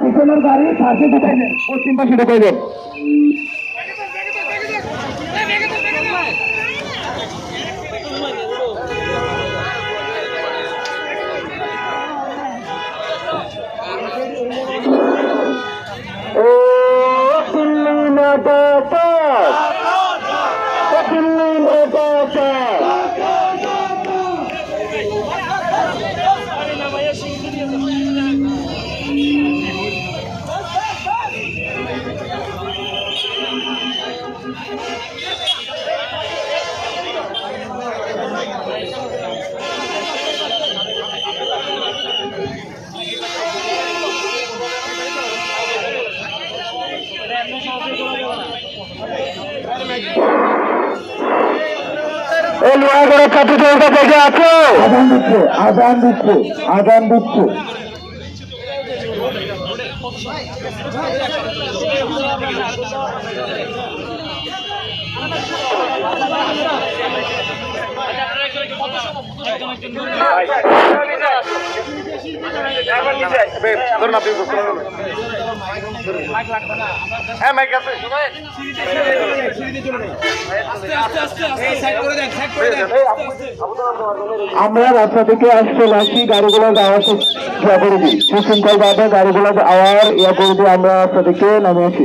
পিছনের গাড়ি পাশে ঢুকাইবেন পশ্চিম পাশে ঢুকাইবেন লোহাগড়ের ছাত্র জনতা থেকে আছো আদান দুঃখ আদান দুঃখ আছে আমরা রাস্তা থেকে আসতে লাগছি গাড়িগুলো যাওয়ার ইয়া করে দিই সুশৃঙ্খল ভাবে গাড়িগুলো আওয়ার ইয়া করে দিয়ে আমরা রাস্তা থেকে নামে আসি।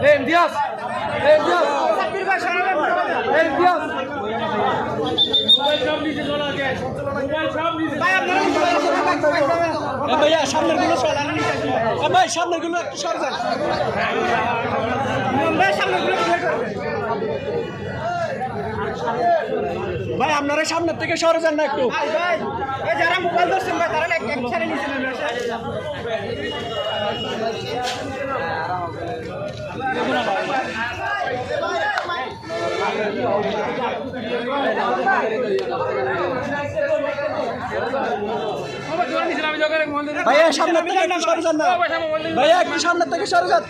কথা বলবেন এই ইমতিয়াজ এই ইমতিয়াজ এই ইমতিয়াজ এ ভাইয়া সামনেরগুলো সরান এ ভাই সামনেরগুলো একটু সরান ভাই সামনেরগুলো ভাই আপনারা সামনের থেকে সরে যান না একটু। যারা মোবাইল ধরছেন ভাই তারা এক ভাইয়া সামনের থেকে একটু সরে যান না ভাইয়া একটু সামনের থেকে সরে যান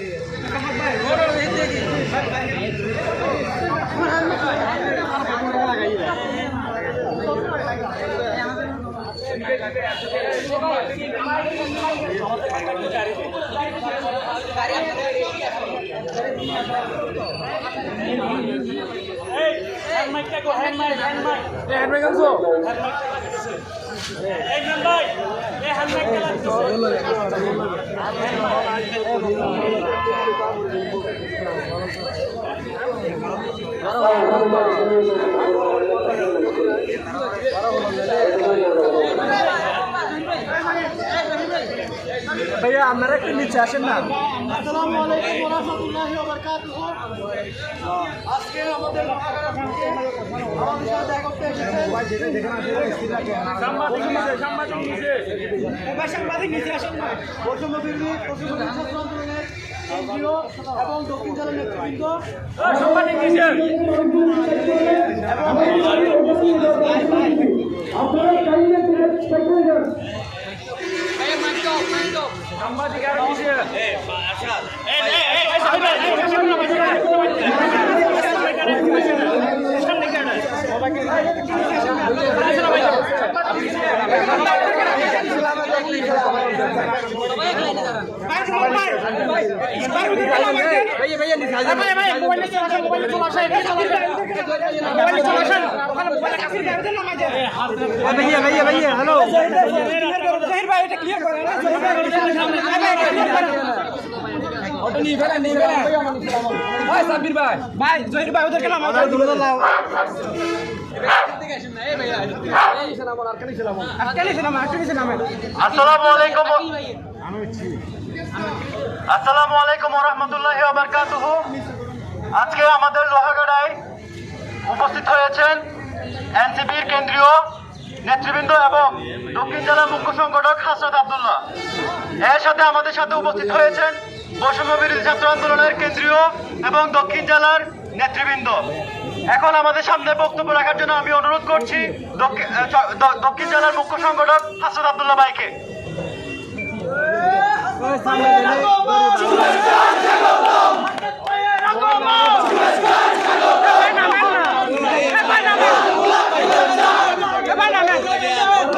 আনছো ভাইয়া আপনারা একটু নিচে আসেন না আসসালামু আলাইকুম ওয়া রাহমাতুল্লাহি ওয়া বারাকাতুহু আজকে আমাদের মহাখালী থেকে আমাদের সাথে দেখা করতে এসেছেন। সাংবাদিক নিচে আসেন না বৈষম্য বিরোধী বৈষম্য ছাত্র আন্দোলনের কেন্দ্রীয় এবং দক্ষিণ জেলার নেতৃবৃন্দ। ভাইয়া ভাইয়া ভাইয়া হ্যালো জহির ভাই এটা আলাইকুম আজকে আমাদের লোহাগাড়ায় উপস্থিত হয়েছেন এনসিপির কেন্দ্রীয় নেতৃবৃন্দ এবং দক্ষিণ জেলার মুখ্য সংগঠক হাসরত আবদুল্লাহ। এর সাথে আমাদের সাথে উপস্থিত হয়েছেন বৈষম্য বিরোধী ছাত্র আন্দোলনের কেন্দ্রীয় এবং দক্ষিণ জেলার নেতৃবৃন্দ। এখন আমাদের সামনে বক্তব্য রাখার জন্য আমি অনুরোধ করছি দক্ষিণ জেলার মুখ্য সংগঠক হাসরত আব্দুল্লাহ ভাইকে ভাই ওদের নামাই যান ভাই ওদের নামান ভাই আপনার কিছু নয় লোহাগড়াবাসী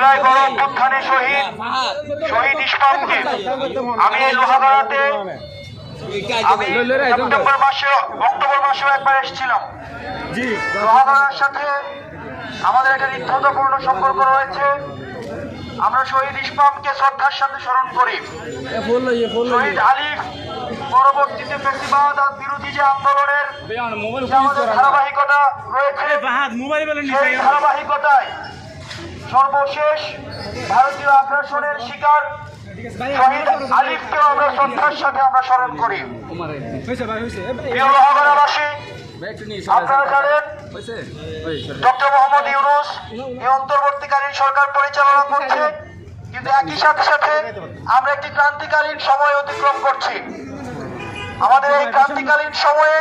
জুলাই গণ অভ্যুত্থানে শহীদ শহীদ আমি এই লোহাগড়াতে আমি সেপ্টেম্বর মাসে অক্টোবর মাসেও একবার এসেছিলাম। লোহাগড়ার সাথে আমাদের একটা হৃদ্ধতাপূর্ণ সম্পর্ক রয়েছে। আমরা শহীদ ইসলামকে শ্রদ্ধার সাথে স্মরণ করি। শহীদ আলিফ পরবর্তীতে ফেসিবাদ আর বিরোধী যে আন্দোলনের ধারাবাহিকতা রয়েছে ধারাবাহিকতায় সর্বশেষ ভারতীয় আগ্রাসনের শিকার শহীদ আমরা শ্রদ্ধার সাথে আমরা স্মরণ করি। অন্তর্বর্তীকালীন সরকার পরিচালনা কিন্তু একই সাথে সাথে আমরা একটি ক্রান্তিকালীন সময় অতিক্রম করছি। আমাদের এই ক্রান্তিকালীন সময়ে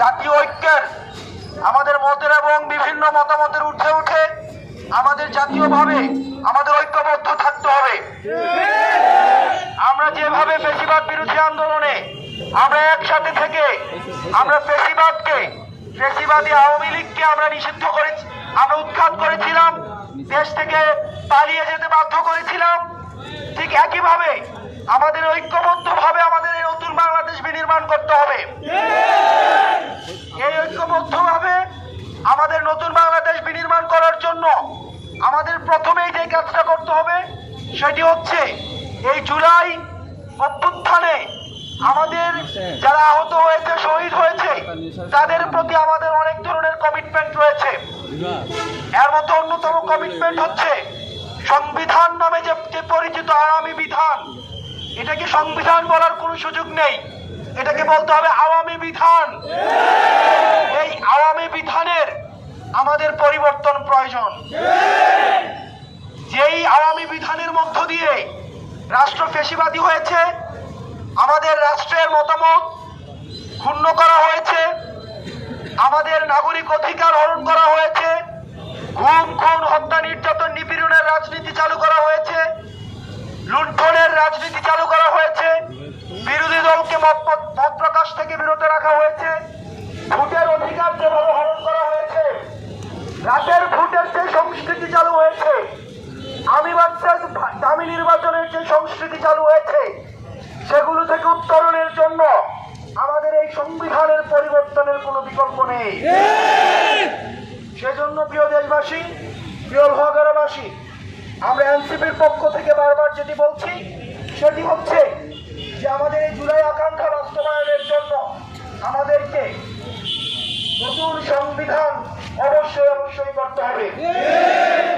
জাতীয় ঐক্যের আমাদের মতের এবং বিভিন্ন মতামতের উঠে উঠে আমাদের জাতীয়ভাবে আমাদের ঐক্যবদ্ধ থাকতে হবে। আমরা যেভাবে ফেসিবাদ বিরোধী আন্দোলনে আমরা একসাথে থেকে আমরা পেশিবাদকে ফেসিবাদী আওয়ামী লীগকে আমরা নিষিদ্ধ করে আমরা উৎখাত করেছিলাম, দেশ থেকে পালিয়ে যেতে বাধ্য করেছিলাম। ঠিক একইভাবে আমাদের ঐক্যবদ্ধভাবে আমাদের এই নতুন বাংলাদেশ বিনির্মাণ করতে হবে। এই ঐক্যবদ্ধভাবে আমাদের নতুন বাংলাদেশ বিনির্মাণ করার জন্য আমাদের প্রথমেই যে কাজটা করতে হবে, সেটি হচ্ছে এই জুলাই অভ্যুত্থানে আমাদের যারা আহত হয়েছে, শহীদ হয়েছে, তাদের প্রতি আমাদের অনেক ধরনের কমিটমেন্ট রয়েছে। এর মধ্যে অন্যতম কমিটমেন্ট হচ্ছে সংবিধান নামে যে পরিচিত আওয়ামী বিধান, এটাকে সংবিধান বলার কোনো সুযোগ নেই। এটাকে বলতে হবে আওয়ামী বিধান। এই আওয়ামী বিধানের আমাদের পরিবর্তন প্রয়োজন। যেই আওয়ামী বিধানের মধ্য দিয়ে রাষ্ট্র ফেসিবাদী হয়েছে, আমাদের রাষ্ট্রের মতামত ক্ষুণ্ণ করা হয়েছে, আমাদের নাগরিক অধিকার হরণ করা হয়েছে, ঘুম, খুন, হত্যা, নির্যাতন, নিপীড়নের রাজনীতি চালু করা হয়েছে, লুণ্ঠনের রাজনীতি চালু করা হয়েছে, বিরোধী দলকে মত প্রকাশ থেকে বিরত রাখা হয়েছে ভোটের অধিকার যেভাবে হরণ করা হয়েছে রাতের ভোটের যে সংস্কৃতি চালু হয়েছে আমি বাচ্চার দামি নির্বাচনের যে সংস্কৃতি চালু হয়েছে, সেগুলো থেকে উত্তরণের জন্য আমাদের এই সংবিধানের পরিবর্তনের কোনো বিকল্প নেই। সেজন্য প্রিয় দেশবাসী, প্রিয় লোহাগাড়াবাসী আমরা এনসিপির পক্ষ থেকে বারবার যেটি বলছি, সেটি হচ্ছে যে আমাদের এই জুলাই আকাঙ্ক্ষা বাস্তবায়নের জন্য আমাদেরকে নতুন সংবিধান অবশ্যই করতে হবে।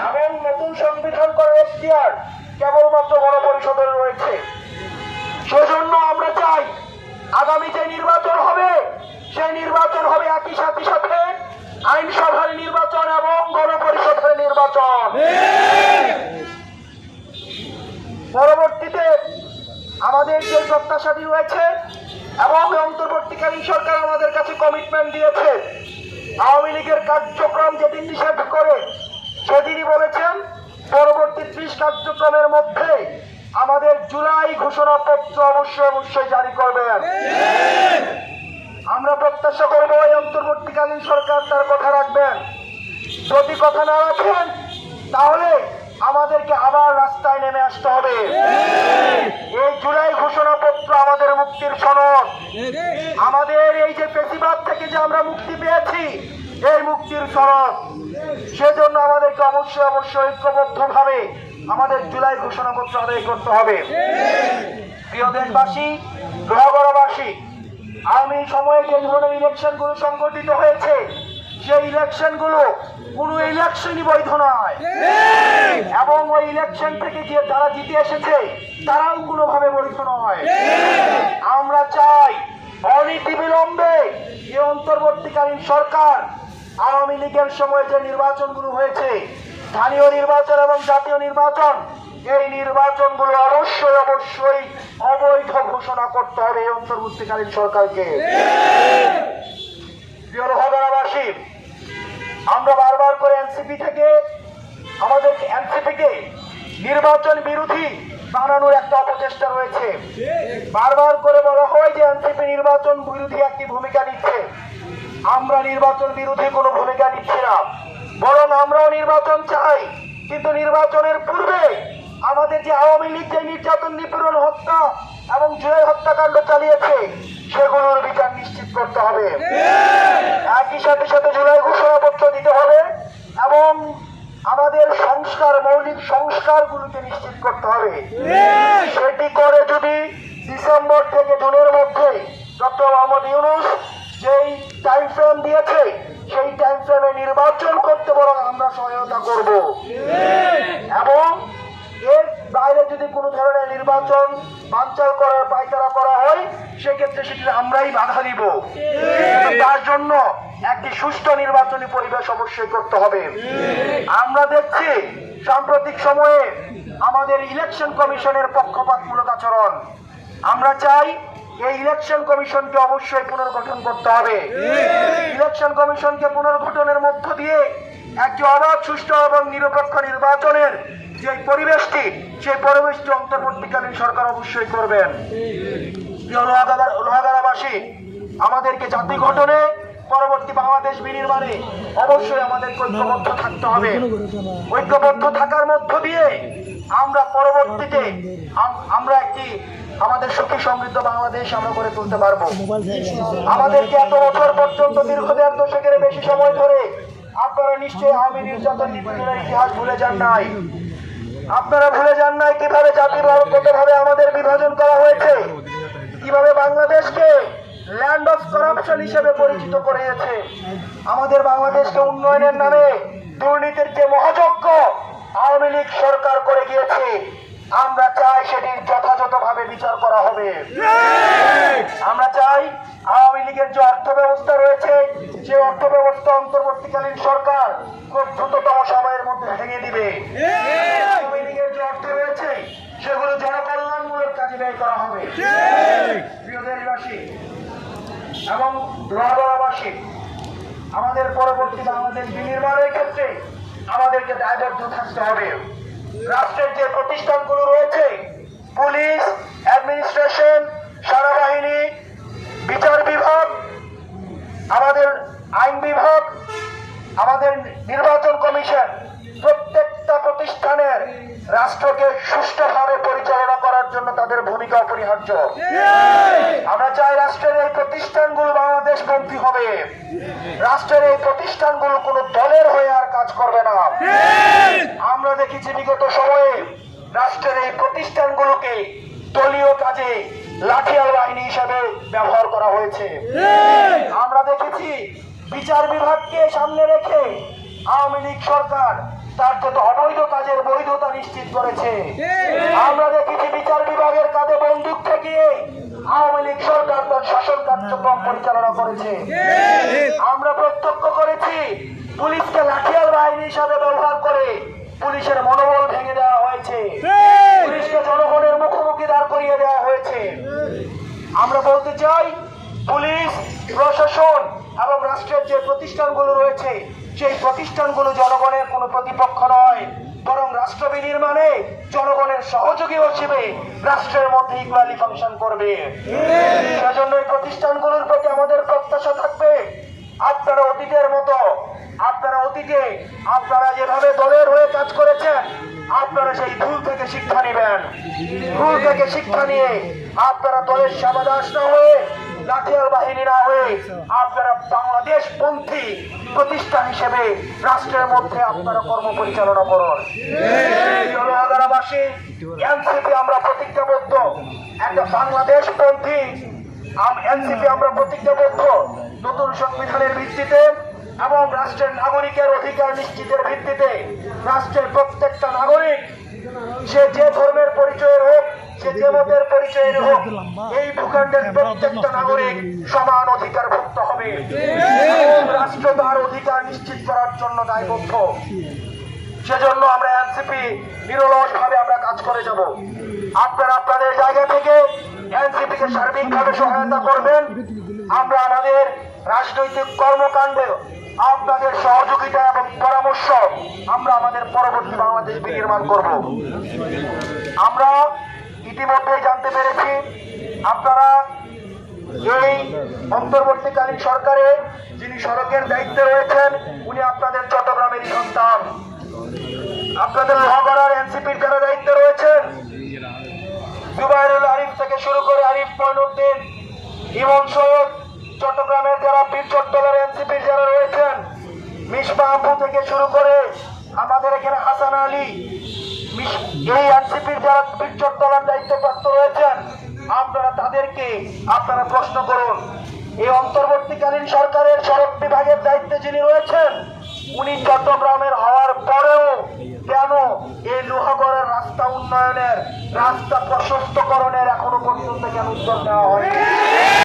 এবং নতুন সংবিধান করার এখতিয়ার কেবলমাত্র গণপরিষদের রয়েছে। সেজন্য আমরা চাই আগামী যে নির্বাচন হবে, সেই নির্বাচন হবে একই সাথে সাথে আইনসভার নির্বাচন এবং গণপরিষদের নির্বাচন। পরবর্তীতে আমাদের যে প্রত্যাশাটি রয়েছে এবং অন্তর্বর্তীকালীন সরকার আমাদের কাছে কমিটমেন্ট দিয়েছে আওয়ামী লীগের কার্যক্রম যেদিন নিষেধ করে, সেদিনই বলেছেন, পরবর্তী ত্রিশ কার্যক্রমের মধ্যে আমাদের জুলাই ঘোষণাপত্র অবশ্যই অবশ্যই জারি করবেন। আমরা প্রত্যাশা করব এই অন্তর্বর্তীকালীন সরকার তার কথা রাখবেন। যদি কথা না রাখেন, তাহলে আমাদেরকে আবার রাস্তায় নেমে আসতে হবে। এই জুলাই ঘোষণাপত্র আমাদের মুক্তির সনদ। আমাদের এই যে পেশিবাদ থেকে যে আমরা মুক্তি পেয়েছি, এই মুক্তির সনদ। সেজন্য আমাদেরকে অবশ্যই অবশ্যই ঐক্যবদ্ধ ভাবে আমাদের জুলাই ঘোষণাপত্র আদায় করতে হবে। প্রিয় দেশবাসী, গ্রহগড়বাসী আগামী সময়ে যে ধরনের ইলেকশনগুলো সংগঠিত হয়েছে সেই ইলেকশনগুলো কোনো ইলেকশনই বৈধ নয়। এবং ওই ইলেকশন থেকে যে যারা জিতে এসেছে, তারাও কোনোভাবে বৈধ নয়। আমরা চাই অনীতি বিলম্বে এই অন্তর্বর্তীকালীন সরকার আওয়ামী লীগের সময় যে নির্বাচনগুলো হয়েছে, স্থানীয় নির্বাচন এবং জাতীয় নির্বাচন, এই নির্বাচনগুলো অবশ্যই অবশ্যই অবৈধ ঘোষণা করতে হবে এই অন্তর্বর্তীকালীন সরকারকে। প্রিয় আমরা বারবার করে এনসিপি থেকে, আমাদের এনসিপি কে নির্বাচন বিরোধী বানানোর একটা অপচেষ্টা রয়েছে। বারবার করে বলা হয় যে এনসিপি নির্বাচন বিরোধী একটি ভূমিকা নিচ্ছে। আমরা নির্বাচন বিরোধী কোনো ভূমিকা নিচ্ছি না। বরং আমরাও নির্বাচন চাই। কিন্তু নির্বাচনের পূর্বে আমাদের যে আওয়ামী লীগ যে নির্যাতন, নিপীড়ন, হত্যা এবং জুলাই হত্যাকাণ্ড চালিয়েছে, সেগুলোর বিচার নিশ্চিত করতে হবে। একই সাথে সাথে জুলাই ঘোষণাপত্র দিতে হবে এবং আমাদের সংস্কার মৌলিক সংস্কারগুলোকে নিশ্চিত করতে হবে। সেটি করে যদি ডিসেম্বর থেকে জুনের মধ্যে ডক্টর মোহাম্মদ ইউনুস যেই টাইম ফ্রেম দিয়েছে সেই টাইম ফ্রেমে নির্বাচন করতে বরং আমরা সহায়তা করব। এবং এর বাইরে যদি কোনো ধরনের নির্বাচন বাঞ্চাল করার পায়তারা করা হয় সেক্ষেত্রে সেটি আমরাই বাধা দিব। তার জন্য একটি সুষ্ঠু নির্বাচনী পরিবেশ অবশ্যই করতে হবে। আমরা দেখছি, সাম্প্রতিক সময়ে আমাদের ইলেকশন কমিশনের পক্ষপাতমূলক আচরণ। আমরা চাই এই ইলেকশন কমিশনকে অবশ্যই পুনর্গঠন করতে হবে। ইলেকশন কমিশনকে পুনর্গঠনের মধ্য দিয়ে একটি অবাধ, সুষ্ঠু এবং নিরপেক্ষ নির্বাচনের যে পরিবেশটি, সেই পরিবেশটি অন্তর্বর্তীকালীন সরকার অবশ্যই করবেন। লোহাগাড়াবাসী, আমাদেরকে জাতি গঠনে পরবর্তী বাংলাদেশ বিনির্মাণে অবশ্যই আমাদের ঐক্যবদ্ধ থাকতে হবে। ঐক্যবদ্ধ থাকার মধ্য দিয়ে আমরা পরবর্তীতে আমরা একটি আমাদের সুখী সমৃদ্ধ বাংলাদেশ আমরা গড়ে তুলতে পারব। আমাদেরকে এত বছর পর্যন্ত দীর্ঘ দেড় দশকের বেশি সময় ধরে আপনারা নিশ্চয়ই আওয়ামী নির্যাতন নিপীড়নের ইতিহাস ভুলে যান নাই। আপনারা ভুলে যান নাই কীভাবে জাতিগতভাবে আমাদের বিভাজন করা হয়েছে, কীভাবে বাংলাদেশকে ল্যান্ড অফ করাপশন হিসেবে পরিচিত করিয়েছে আমাদের বাংলাদেশকে উন্নয়নের নামে দুর্নীতির যে মহাযজ্ঞ আওয়ামী লীগ সরকার করে গিয়েছে, আমরা চাই সেটির যথাযথভাবে বিচার করা হবে। আমরা চাই আওয়ামী লীগের যে অর্থ ব্যবস্থা রয়েছে, সে অর্থ ব্যবস্থা অন্তর্বর্তীকালীন সরকার খুব দ্রুততম সময়ের মধ্যে ভেঙে দিবে। আওয়ামী লীগের যে অর্থ রয়েছে, সেগুলো জনকল্যাণমূলক কাজে ব্যয় করা হবে। প্রিয় দেশবাসী এবং লোহাগড়াবাসী আমাদের পরবর্তী বাংলাদেশ বিনির্মাণের ক্ষেত্রে আমাদেরকে দায়বদ্ধ থাকতে হবে। রাষ্ট্রের যে প্রতিষ্ঠানগুলো রয়েছে, পুলিশ, অ্যাডমিনিস্ট্রেশন, সেনাবাহিনী, বিচার বিভাগ, আমাদের আইন বিভাগ, আমাদের নির্বাচন কমিশন প্রত্যেকটা প্রতিষ্ঠানের রাষ্ট্রকে সুষ্ঠুভাবে জন্য তাদের ভূমিকা অপরিহার্য। আমরা চাই রাষ্ট্রের এই প্রতিষ্ঠানগুলো বাংলাদেশ পন্থী হবে। রাষ্ট্রের এই প্রতিষ্ঠানগুলো কোনো দলের হয়ে আর কাজ করবে না। আমরা দেখেছি বিগত সময়ে রাষ্ট্রের এই প্রতিষ্ঠানগুলোকে দলীয় কাজে লাঠিয়াল বাহিনী হিসেবে ব্যবহার করা হয়েছে। আমরা দেখেছি বিচার বিভাগকে সামনে রেখে আওয়ামী লীগ সরকার তার যত অবৈধ কাজের বৈধতা নিশ্চিত করেছে। আমরা দেখেছি বিচার বিভাগের কাঁধে বন্দুক ঠেকিয়ে আওয়ামী লীগ সরকার তার শাসন কার্যক্রম পরিচালনা করেছে। আমরা প্রত্যক্ষ করেছি পুলিশকে লাঠিয়াল বাহিনী হিসাবে ব্যবহার করে পুলিশের মনোবল ভেঙে দেওয়া হয়েছে। পুলিশকে জনগণের মুখোমুখি দাঁড় করিয়ে দেওয়া হয়েছে। আমরা বলতে চাই পুলিশ প্রশাসন এবং রাষ্ট্রের যে প্রতিষ্ঠানগুলো রয়েছে সেই প্রতিষ্ঠানগুলো জনগণের কোনো প্রতিপক্ষ নয়, বরং রাষ্ট্র বিনির্মাণে জনগণের সহযোগী হিসেবে রাষ্ট্রের মধ্যে ইকুয়ালি ফাংশন করবে। সেজন্য এই প্রতিষ্ঠানগুলোর প্রতি আমাদের প্রত্যাশা থাকবে। আপনারা অতীতের মতো, আপনারা অতীতে, আপনারা যেভাবে দলের হয়ে কাজ করেছেন, আপনারা সেই ভুল থেকে শিক্ষা নেবেন। ভুল থেকে শিক্ষা নিয়ে আপনারা দলের সাবাদাস না হয়ে লাঠিয়াল বাহিনী না হয়ে আপনারা বাংলাদেশ পন্থী প্রতিষ্ঠান হিসেবে রাষ্ট্রের মধ্যে আপনারা কর্ম পরিচালনা করুন এনসিপি আমরা প্রতিজ্ঞাবদ্ধ। একটা বাংলাদেশ পন্থী এনসিপি আমরা প্রতিজ্ঞাবদ্ধ। নতুন সংবিধানের ভিত্তিতে এবং রাষ্ট্রের নাগরিকের অধিকার নিশ্চিতের ভিত্তিতে রাষ্ট্রের প্রত্যেকটা নাগরিক সে যে ধর্মের পরিচয়ের হোক, সে যে মতের পরিচয়ের হোক, এই ভূখণ্ডের প্রত্যেকটা নাগরিক সমান অধিকার ভুক্ত হবে। রাষ্ট্র তার অধিকার নিশ্চিত করার জন্য দায়বদ্ধ। সেজন্য আমরা এনসিপি নিরলস ভাবে আমরা কাজ করে যাব। আপনারা আপনাদের জায়গা থেকে এনসিপি কে সার্বিকভাবে সহায়তা করবেন। আমরা আমাদের রাজনৈতিক কর্মকাণ্ডে আপনাদের সহযোগিতা এবং পরামর্শ আমরা আমাদের পরবর্তী বাংলাদেশ বিনির্মাণ করব। আমরা ইতিমধ্যে জানতে পেরেছি, আপনারা এই অন্তর্বর্তীকালীন সরকারে যিনি সড়কের দায়িত্বে রয়েছেন, উনি আপনাদের চট্টগ্রামের সন্তান। আপনাদের লোহাগড়ার এনসিপির যারা দায়িত্বে রয়েছেন, জুবাইরুল আরিফ থেকে শুরু করে আরিফ মইনুদ্দিন, ইমন সৈয়দ চট্টগ্রামের যারা বীর চট্টলার এনসিপির যারা রয়েছেন মিসবা আব্বু থেকে শুরু করে আমাদের এখানে হাসান আলী এই এনসিপির যারা বীর চট্টলার দায়িত্বপ্রাপ্ত রয়েছেন, আপনারা তাদেরকে আপনারা প্রশ্ন করুন। এই অন্তর্বর্তীকালীন সরকারের সড়ক বিভাগের দায়িত্বে যিনি রয়েছেন, উনি চট্টগ্রামের হওয়ার পরেও কেন এই লোহাগড়ের রাস্তা উন্নয়নের, রাস্তা প্রশস্তকরণের এখনও পর্যন্ত কেন উদ্যোগ নেওয়া হয়নি?